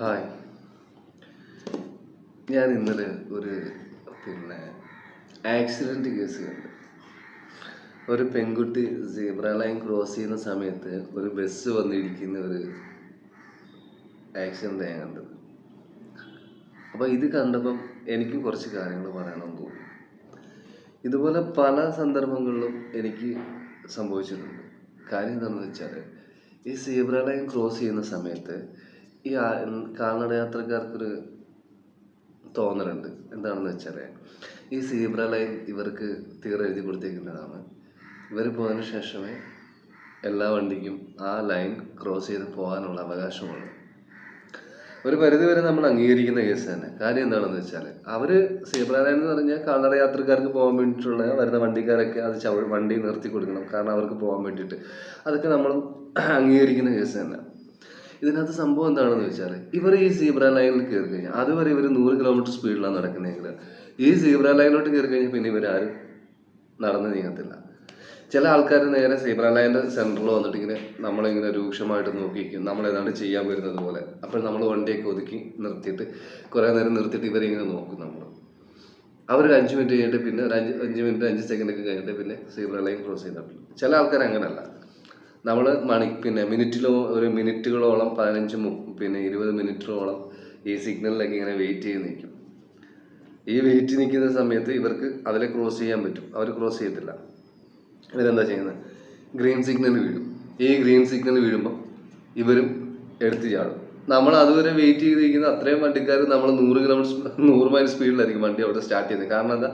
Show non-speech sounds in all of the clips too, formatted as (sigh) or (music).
Hi. ഞാൻ ഇന്നലെ ഒരു പിന്നെ ആക്സിഡന്റ് കേസ് കണ്ടു. ഒരു പെൺകുട്ടി സീബ്ര ലൈൻ ക്രോസ് ചെയ്യുന്ന സമയത്ത് ഒരു ബസ് വന്നിരിക്കുന്ന ഒരു ആക്സിഡന്റ് ഞാൻ കണ്ടത് അപ്പോൾ ഇത് കണ്ടപ്പം എനിക്ക് കുറച്ച് കാര്യങ്ങൾ പറയണമെന്ന് തോന്നി. ഇതുപോലെ പല സന്ദർഭങ്ങളിലും എനിക്ക് സംഭവിച്ചിട്ടുണ്ട്. കാര്യം എന്താണെന്ന് വെച്ചാൽ ഈ സീബ്ര ലൈൻ ക്രോസ് ചെയ്യുന്ന സമയത്ത് ഈ കാൽനട യാത്രക്കാർക്കൊരു തോന്നലുണ്ട്. എന്താണെന്ന് വെച്ചാൽ ഈ സീബ്ര ലൈൻ ഇവർക്ക് തീരെ എഴുതി കൊടുത്തേക്കുന്നതാണ്. ഇവർ പോയതിനു ശേഷമേ എല്ലാ വണ്ടിക്കും ആ ലൈൻ ക്രോസ് ചെയ്ത് പോകാനുള്ള അവകാശമുള്ളൂ. ഒരു പരിധി വരെ നമ്മൾ അംഗീകരിക്കുന്ന കേസ് തന്നെ. കാര്യം എന്താണെന്ന് വെച്ചാൽ അവർ സീബ്ര ലൈൻ എന്ന് പറഞ്ഞാൽ കാൽനട യാത്രക്കാർക്ക് പോകാൻ വേണ്ടിയിട്ടുള്ള വരുന്ന വണ്ടിക്കാരൊക്കെ അത് ചവ വണ്ടി നിർത്തി കൊടുക്കണം. കാരണം അവർക്ക് പോകാൻ വേണ്ടിയിട്ട്. അതൊക്കെ നമ്മൾ അംഗീകരിക്കുന്ന കേസ് തന്നെ. ഇതിനകത്ത് സംഭവം എന്താണെന്ന് വെച്ചാൽ ഇവർ ഈ സീബ്ര ലൈനിൽ കയറി കഴിഞ്ഞാൽ അതുവരെ ഇവർ നൂറ് കിലോമീറ്റർ സ്പീഡിലാണ് നടക്കുന്നതെങ്കിൽ ഈ സീബ്ര ലൈനിലോട്ട് കയറി കഴിഞ്ഞാൽ പിന്നെ ഇവരാരും നടന്ന് നീങ്ങത്തില്ല. ചില ആൾക്കാർ നേരെ സീബ്ര ലൈന്റെ സെന്ററിൽ വന്നിട്ട് ഇങ്ങനെ നമ്മളിങ്ങനെ രൂക്ഷമായിട്ട് നോക്കിയിരിക്കും നമ്മൾ ഏതാണ്ട് ചെയ്യാൻ വരുന്നത് പോലെ. അപ്പോൾ നമ്മൾ വണ്ടിയൊക്കെ ഒതുക്കി നിർത്തിയിട്ട് കുറേ നേരം നിർത്തിയിട്ട് ഇവരിങ്ങനെ നോക്കും നമ്മൾ അവരൊരു അഞ്ച് മിനിറ്റ് കഴിഞ്ഞിട്ട് പിന്നെ ഒരു അഞ്ച് അഞ്ച് മിനിറ്റ് അഞ്ച് സെക്കൻഡൊക്കെ കഴിഞ്ഞിട്ട് പിന്നെ സീബ്ര ലൈൻ ക്രോസ് ചെയ്തിട്ടുണ്ട് ചില ആൾക്കാർ അങ്ങനെയല്ല നമ്മൾ മണി പിന്നെ മിനിറ്റിലോ ഒരു മിനിറ്റുകളോളം പതിനഞ്ച് പിന്നെ ഇരുപത് മിനിറ്റോളം ഈ സിഗ്നലിലൊക്കെ ഇങ്ങനെ വെയിറ്റ് ചെയ്ത് നിൽക്കും. ഈ വെയിറ്റ് നിൽക്കുന്ന സമയത്ത് ഇവർക്ക് അതിലെ ക്രോസ് ചെയ്യാൻ പറ്റും. അവർ ക്രോസ് ചെയ്യത്തില്ല. ഇവരെന്താ ചെയ്യുന്നത് ഗ്രീൻ സിഗ്നൽ വീഴും. ഈ ഗ്രീൻ സിഗ്നൽ വീഴുമ്പോൾ ഇവരും എടുത്ത് ചാടും. നമ്മൾ അതുവരെ വെയിറ്റ് ചെയ്തിരിക്കുന്ന അത്രയും വണ്ടിക്കാർ നമ്മൾ നൂറ് കിലോമീറ്റർ നൂറ് മൈൽ സ്പീഡിലായിരിക്കും വണ്ടി അവിടെ സ്റ്റാർട്ട് ചെയ്യുന്നത് കാരണം എന്താ?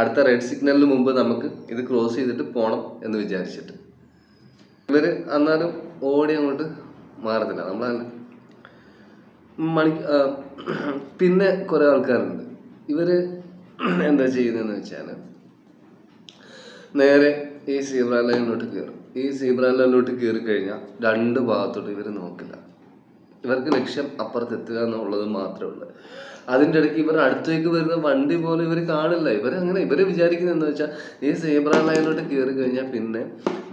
അടുത്ത റെഡ് സിഗ്നലിന് മുമ്പ് നമുക്ക് ഇത് ക്രോസ് ചെയ്തിട്ട് പോകണം എന്ന് വിചാരിച്ചിട്ട്. ഇവർ എന്നാലും ഓടി അങ്ങോട്ട് മാറത്തില്ല. നമ്മൾ മണി പിന്നെ കുറെ ആൾക്കാരുണ്ട്. ഇവർ എന്താ ചെയ്യുന്നതെന്ന് വെച്ചാൽ നേരെ ഈ സീബ്ര ലൈനിലോട്ട് കയറും ഈ സീബ്ര ലൈനിലോട്ട് കയറി കഴിഞ്ഞാൽ രണ്ട് ഭാഗത്തോട്ട് ഇവർ നോക്കില്ല. ഇവർക്ക് ലക്ഷ്യം അപ്പുറത്ത് എത്തുക എന്നുള്ളത് മാത്രമേ ഉള്ളൂ. അതിന്റെ ഇടയ്ക്ക് ഇവർ അടുത്തേക്ക് വരുന്ന വണ്ടി പോലും ഇവർ കാണില്ല. ഇവർ അങ്ങനെ ഇവർ വിചാരിക്കുന്നത് എന്താ വെച്ചാൽ ഈ സേബ്ര ലൈനിലോട്ട് കയറി കഴിഞ്ഞാൽ പിന്നെ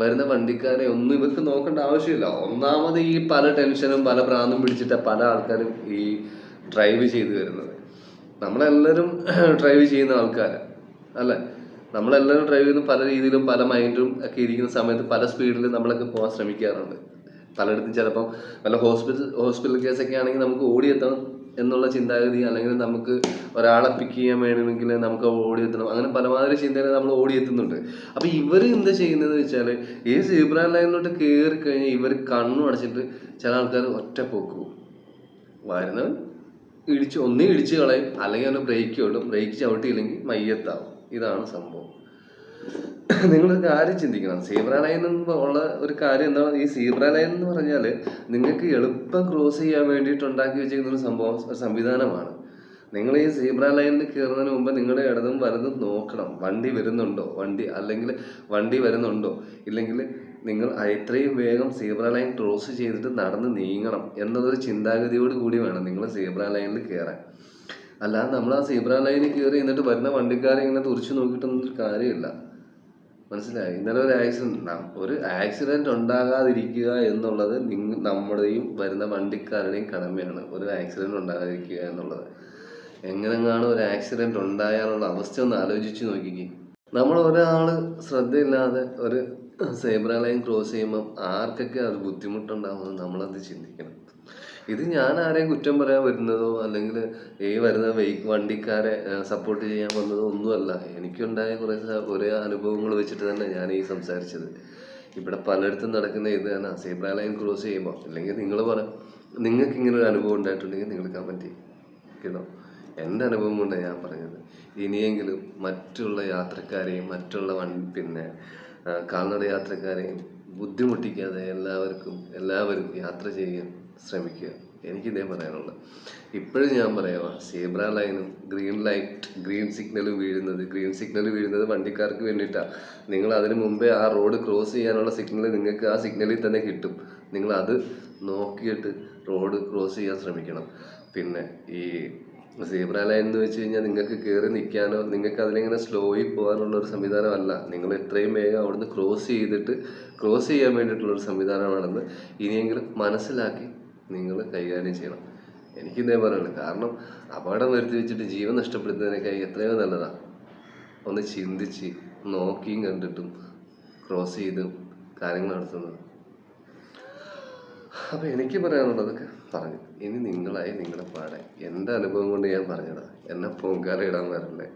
വരുന്ന വണ്ടിക്കാരെ ഒന്നും ഇവർക്ക് നോക്കേണ്ട ആവശ്യമില്ല. ഒന്നാമത് ഈ പല ടെൻഷനും പല ഭ്രാന്തും പിടിച്ചിട്ട് പല ആൾക്കാരും ഈ ഡ്രൈവ് ചെയ്ത് വരുന്നത്. നമ്മളെല്ലാവരും (clears throat) ഡ്രൈവ് ചെയ്യുന്ന ആൾക്കാരാണ് അല്ലേ? നമ്മളെല്ലാവരും ഡ്രൈവ് ചെയ്യുന്ന പല രീതിയിലും പല മൈൻഡും ഒക്കെ ഇരിക്കുന്ന സമയത്ത് പല സ്പീഡിലും നമ്മളൊക്കെ പോകാൻ ശ്രമിക്കാറുണ്ട്. പലയിടത്തും ചിലപ്പം വല്ല ഹോസ്പിറ്റൽ ഹോസ്പിറ്റൽ കേസൊക്കെ ആണെങ്കിൽ നമുക്ക് ഓടിയെത്തണം എന്നുള്ള ചിന്താഗതി അല്ലെങ്കിൽ നമുക്ക് ഒരാളെ പിക്ക് ചെയ്യാൻ വേണമെങ്കിൽ നമുക്ക് ഓടിയെത്തണം. അങ്ങനെ പലമാതിരി ചിന്തയിൽ നമ്മൾ ഓടിയെത്തുന്നുണ്ട്. അപ്പോൾ ഇവർ എന്താ ചെയ്യുന്നത് വെച്ചാൽ ഈ സീബ്ര ലൈനിലോട്ട് കയറി കഴിഞ്ഞാൽ ഇവർ കണ്ണു അടച്ചിട്ട് ചില ആൾക്കാർ ഒറ്റ പോക്കു പോകും വരുന്നവൻ ഇടിച്ച് ഒന്നേ ഇടിച്ച് കളയും. അല്ലെങ്കിൽ അവന് ബ്രേക്ക് ഓടും ബ്രേക്ക് ചവിട്ടിയില്ലെങ്കിൽ മയ്യത്താവും. ഇതാണ് സംഭവം. നിങ്ങളൊരു കാര്യം ചിന്തിക്കണം. സീബ്ര ലൈൻ എന്ന് ഉള്ള ഒരു കാര്യം എന്താണ് ഈ സീബ്ര ലൈൻ എന്ന് പറഞ്ഞാൽ നിങ്ങൾക്ക് എളുപ്പം ക്രോസ് ചെയ്യാൻ വേണ്ടിയിട്ട് ഉണ്ടാക്കി വെച്ചിരിക്കുന്ന ഒരു സംഭവം സംവിധാനമാണ്. നിങ്ങൾ ഈ സീബ്ര ലൈനിൽ കയറുന്നതിന് മുമ്പ് നിങ്ങളുടെ ഇടതും വലതും നോക്കണം. വണ്ടി വരുന്നുണ്ടോ? വണ്ടി അല്ലെങ്കിൽ വണ്ടി വരുന്നുണ്ടോ? ഇല്ലെങ്കിൽ നിങ്ങൾ എത്രയും വേഗം സീബ്ര ലൈൻ ക്രോസ് ചെയ്തിട്ട് നടന്ന് നീങ്ങണം എന്നതൊരു ചിന്താഗതിയോട് കൂടി വേണം നിങ്ങൾ സീബ്ര ലൈനിൽ കയറാൻ. അല്ലാതെ നമ്മൾ ആ സീബ്ര ലൈനിൽ കയറി എന്നിട്ട് വരുന്ന വണ്ടിക്കാരെ ഇങ്ങനെ തുറച്ചു നോക്കിയിട്ടൊന്നും കാര്യമില്ല. മനസ്സിലായി. ഇന്നലെ ഒരു ആക്സിഡന്റ് ഒരു ആക്സിഡന്റ് ഉണ്ടാകാതിരിക്കുക എന്നുള്ളത് നിങ്ങ നമ്മുടെയും വരുന്ന വണ്ടിക്കാരുടെയും കടമയാണ്. ഒരു ആക്സിഡന്റ് ഉണ്ടാകാതിരിക്കുക എന്നുള്ളത്. എങ്ങനെങ്ങാണ് ഒരു ആക്സിഡന്റ് ഉണ്ടായാലുള്ള അവസ്ഥ ഒന്ന് ആലോചിച്ച് നോക്കിക്കേ. നമ്മൾ ഒരാൾ ശ്രദ്ധയില്ലാതെ ഒരു സേബ്ര ലൈൻ ക്രോസ് ചെയ്യുമ്പോൾ ആർക്കൊക്കെ അത് ബുദ്ധിമുട്ടുണ്ടാവുമെന്ന് നമ്മളത് ചിന്തിക്കണം? ഇത് ഞാൻ ആരെയും കുറ്റം പറയാൻ വരുന്നതോ അല്ലെങ്കിൽ ഈ വരുന്ന വണ്ടിക്കാരെ സപ്പോർട്ട് ചെയ്യാൻ വന്നതോ ഒന്നുമല്ല. എനിക്കുണ്ടായ കുറേ കുറേ അനുഭവങ്ങൾ വെച്ചിട്ട് തന്നെ ഞാൻ ഈ സംസാരിച്ചത്. ഇവിടെ പലയിടത്തും നടക്കുന്ന ഇത് തന്നെ. സീബ്ര ലൈൻ ക്രോസ് ചെയ്യുമ്പോൾ അല്ലെങ്കിൽ നിങ്ങൾ പറ നിങ്ങൾക്ക് ഇങ്ങനെ ഒരു അനുഭവം ഉണ്ടായിട്ടുണ്ടെങ്കിൽ നിങ്ങൾ കമന്റ് ചെയ്യും കേട്ടോ? എന്റെ അനുഭവം കൊണ്ടാണ് ഞാൻ പറഞ്ഞത്. ഇനിയെങ്കിലും മറ്റുള്ള യാത്രക്കാരെയും മറ്റുള്ള വൺ പിന്നെ കാൽനട യാത്രക്കാരെയും ബുദ്ധിമുട്ടിക്കാതെ എല്ലാവർക്കും എല്ലാവരും യാത്ര ചെയ്യാൻ ശ്രമിക്കുക. എനിക്കിതേ പറയാനുള്ളത് ഇപ്പോഴും ഞാൻ പറയാം സീബ്ര ലൈനും ഗ്രീൻ ലൈറ്റ് ഗ്രീൻ സിഗ്നൽ വീഴുന്നത്. ഗ്രീൻ സിഗ്നൽ വീഴുന്നത് വണ്ടിക്കാർക്ക് വേണ്ടിയിട്ടാണ് നിങ്ങൾ അതിന് മുമ്പേ ആ റോഡ് ക്രോസ് ചെയ്യാനുള്ള സിഗ്നൽ നിങ്ങൾക്ക് ആ സിഗ്നലിൽ തന്നെ കിട്ടും. നിങ്ങൾ അത് നോക്കിയിട്ട് റോഡ് ക്രോസ് ചെയ്യാൻ ശ്രമിക്കണം. പിന്നെ ഈ സീബ്ര ലൈൻ എന്ന് വെച്ച് കഴിഞ്ഞാൽ നിങ്ങൾക്ക് കയറി നിൽക്കാനോ നിങ്ങൾക്ക് അതിലിങ്ങനെ സ്ലോയിൽ പോകാനുള്ള ഒരു സംവിധാനമല്ല. നിങ്ങൾ എത്രയും വേഗം അവിടുന്ന് ക്രോസ് ചെയ്തിട്ട് ക്രോസ് ചെയ്യാൻ വേണ്ടിയിട്ടുള്ള ഒരു സംവിധാനമാണെന്ന് ഇനിയെങ്കിലും മനസ്സിലാക്കി നിങ്ങൾ കൈകാര്യം ചെയ്യണം. എനിക്ക് ഇതേ പറയുള്ളൂ കാരണം അപകടം വരുത്തി വെച്ചിട്ട് ജീവൻ നഷ്ടപ്പെടുത്തുന്നതിനേക്കാൾ എത്രയോ നല്ലതാണ് ഒന്ന് ചിന്തിച്ച് നോക്കിയും കണ്ടിട്ടും ക്രോസ് ചെയ്തും കാര്യങ്ങൾ നടത്തുന്നത്. അപ്പോൾ എനിക്ക് പറയാനുള്ളതൊക്കെ പറഞ്ഞു. ഇനി നിങ്ങളായി നിങ്ങളുടെ പാടെ. എന്റെ അനുഭവം കൊണ്ട് ഞാൻ പറഞ്ഞതാ. എന്നെ പൊങ്കാല ഇടാൻ വരല്ലേ